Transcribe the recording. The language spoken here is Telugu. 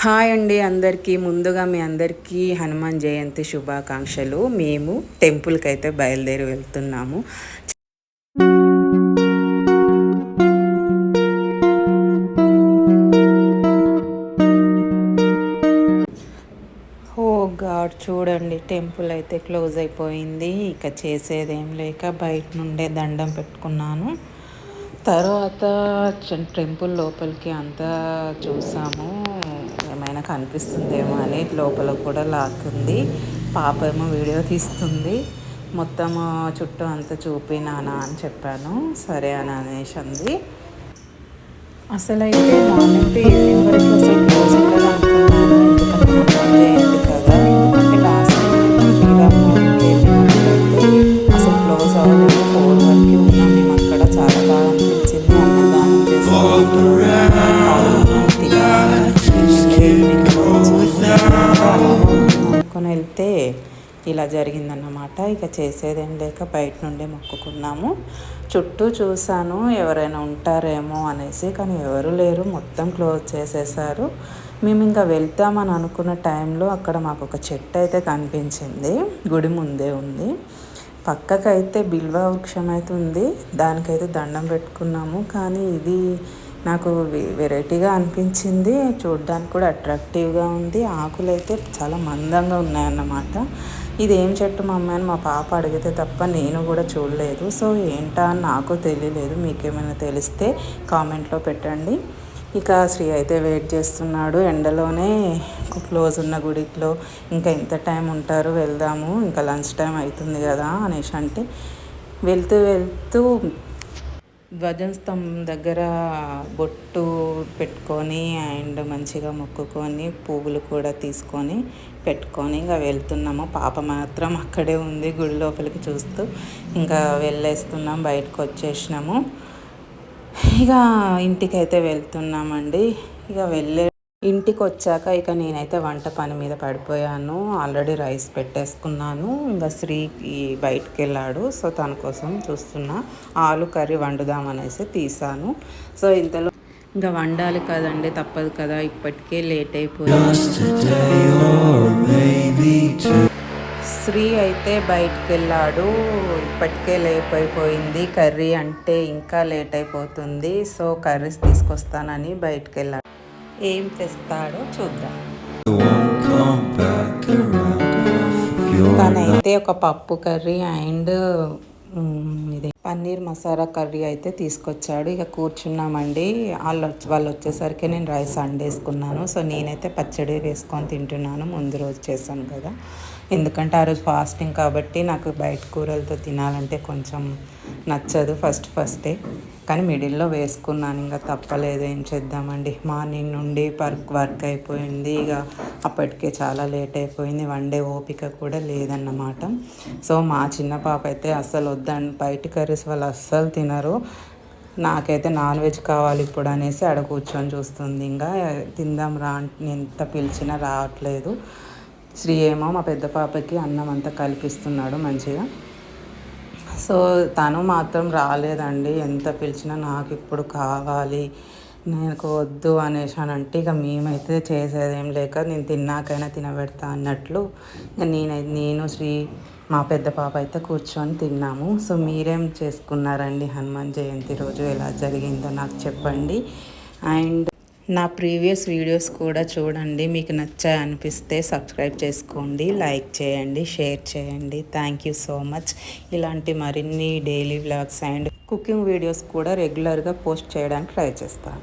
హాయ్ అండి అందరికీ. ముందుగా మీ అందరికీ హనుమాన్ జయంతి శుభాకాంక్షలు. మేము టెంపుల్కి అయితే బయలుదేరి వెళ్తున్నాము. ఓ గాడ్ చూడండి టెంపుల్ అయితే క్లోజ్ అయిపోయింది. ఇక చేసేదేం లేక బయట నుండే దండం పెట్టుకున్నాను. తర్వాత టెంపుల్ లోపలికి అంతా చూసాము. ఏమైనా కనిపిస్తుందేమో అని లోపల కూడా లాక్కుంది పాప ఏమో వీడియో తీస్తుంది. మొత్తం చుట్టూ అంతా చూపినానా అని చెప్పాను. సరే అని అనేసి అంది. అసలు అయితే మార్నింగ్ టు ఈవినింగ్ వరకు అసలు క్లోజ్ అనుకున్నాను ఎందుకంటే కదా? ఎందుకంటే లాస్ట్ అసలు క్లోజ్ అవ్వలేదు. ఫోర్ వరకు ఉన్నాం. మేము అక్కడ చాలా బాగా అనిపించింది. అన్నదానం అనుకుని వెళ్తే ఇలా జరిగిందన్నమాట. ఇక చేసేదేం లేక బయట నుండే మొక్కుకున్నాము. చుట్టూ చూశాను ఎవరైనా ఉంటారేమో అనేసి కానీ ఎవరు లేరు. మొత్తం క్లోజ్ చేసేసారు. మేము ఇంకా వెళ్తామని అనుకున్న టైంలో అక్కడ మాకు ఒక చెట్టు అయితే కనిపించింది. గుడి ముందే ఉంది. పక్కకైతే బిల్వ వృక్షం అయితే ఉంది. దానికైతే దండం పెట్టుకున్నాము. కానీ ఇది నాకు వెరైటీగా అనిపించింది. చూడడానికి కూడా అట్రాక్టివ్గా ఉంది. ఆకులు అయితే చాలా మందంగా ఉన్నాయన్నమాట. ఇది ఏం చెట్టు మమ్మీ అని మా పాప అడిగితే తప్ప నేను కూడా చూడలేదు. సో ఏంటా అని నాకు తెలియలేదు. మీకేమైనా తెలిస్తే కామెంట్లో పెట్టండి. ఇక శ్రీ అయితే వెయిట్ చేస్తున్నాడు. ఎండలోనే క్లోజ్ ఉన్న గుడిలో ఇంకా ఎంత టైం ఉంటారు వెళ్దాము. ఇంకా లంచ్ టైం అవుతుంది కదా అనేసి అంటే వెళ్తూ వెళ్తూ ధ్వజస్తంభం దగ్గర బొట్టు పెట్టుకొని అండ్ మంచిగా మొక్కుకొని పువ్వులు కూడా తీసుకొని పెట్టుకొని ఇంకా వెళ్తున్నాము. పాప మాత్రం అక్కడే ఉంది గుడి లోపలికి చూస్తూ. ఇంకా వెళ్ళేస్తున్నాం బయటకు వచ్చేసినాము. ఇక ఇంటికైతే వెళ్తున్నామండి. ఇక వెళ్ళే ఇంటికి వచ్చాక ఇక నేనైతే వంట పని మీద పడిపోయాను. ఆల్రెడీ రైస్ పెట్టేసుకున్నాను. ఇంకా శ్రీకి బయటకు వెళ్ళాడు సో తన కోసం చూస్తున్నా. ఆలు కర్రీ వండుదామనేసి తీసాను సో ఇంతలో ఇంకా వండాలి కదండి తప్పదు కదా. ఇప్పటికే లేట్ అయిపోయింది. శ్రీ అయితే బయటకు వెళ్ళాడు ఇప్పటికే లేట్ అయిపోయింది. కర్రీ అంటే ఇంకా లేట్ అయిపోతుంది. సో కర్రీస్ తీసుకొస్తానని బయటకు వెళ్ళాడు ఏం తెస్తాడో చూద్దాం. తనైతే ఒక పప్పు కర్రీ అండ్ ఇది పన్నీర్ మసాలా కర్రీ అయితే తీసుకొచ్చాడు. ఇక కూర్చున్నామండి. వాళ్ళు వాళ్ళు వచ్చేసరికి నేను రైస్ అండేసుకున్నాను. సో నేనైతే పచ్చడి వేసుకొని తింటున్నాను. ముందు రోజు చేశాను కదా. ఎందుకంటే ఆ రోజు ఫాస్టింగ్ కాబట్టి నాకు బయట కూరలతో తినాలంటే కొంచెం నచ్చదు ఫస్ట్ ఫస్టే కానీ మిడిల్లో వేసుకున్నాను. ఇంకా తప్పలేదు. ఏం చేద్దామండి? మార్నింగ్ నుండి వర్క్ వర్క్ అయిపోయింది. ఇక అప్పటికే చాలా లేట్ అయిపోయింది. వన్ డే ఓపిక కూడా లేదన్నమాట. సో మా చిన్న పాప అయితే అస్సలు వద్దని బయట కర్రీస్ వాళ్ళు అస్సలు తినరు. నాకైతే నాన్ వెజ్ కావాలి ఇప్పుడు అనేసి ఆడ కూర్చొని చూస్తుంది. ఇంకా తిందాం రా ఎంత పిలిచినా రావట్లేదు. శ్రీ ఏమో మా పెద్ద పాపకి అన్నం అంతా కల్పిస్తున్నాడు మంచిగా. సో తను మాత్రం రాలేదండి. ఎంత పిలిచినా నాకు ఇప్పుడు కావాలి నాకు వద్దు అనేసి అని అంటే ఇక మేమైతే చేసేదేం లేక నేను తిన్నాకైనా తినబెడతా అన్నట్లు నేను నేను శ్రీ మా పెద్ద పాప అయితే కూర్చొని తిన్నాము. సో మీరేం చేసుకున్నారండి? హనుమాన్ జయంతి రోజు ఎలా జరిగిందో నాకు చెప్పండి. అండ్ నా ప్రీవియస్ వీడియోస్ కూడా చూడండి. మీకు నచ్చాయి అనిపిస్తే సబ్స్క్రైబ్ చేసుకోండి. లైక్ చేయండి. షేర్ చేయండి. Thank you so much. ఇలాంటి మరిన్ని daily vlogs and cooking videos కూడా రెగ్యులర్గా పోస్ట్ చేయడానికి ట్రై చేస్తాను.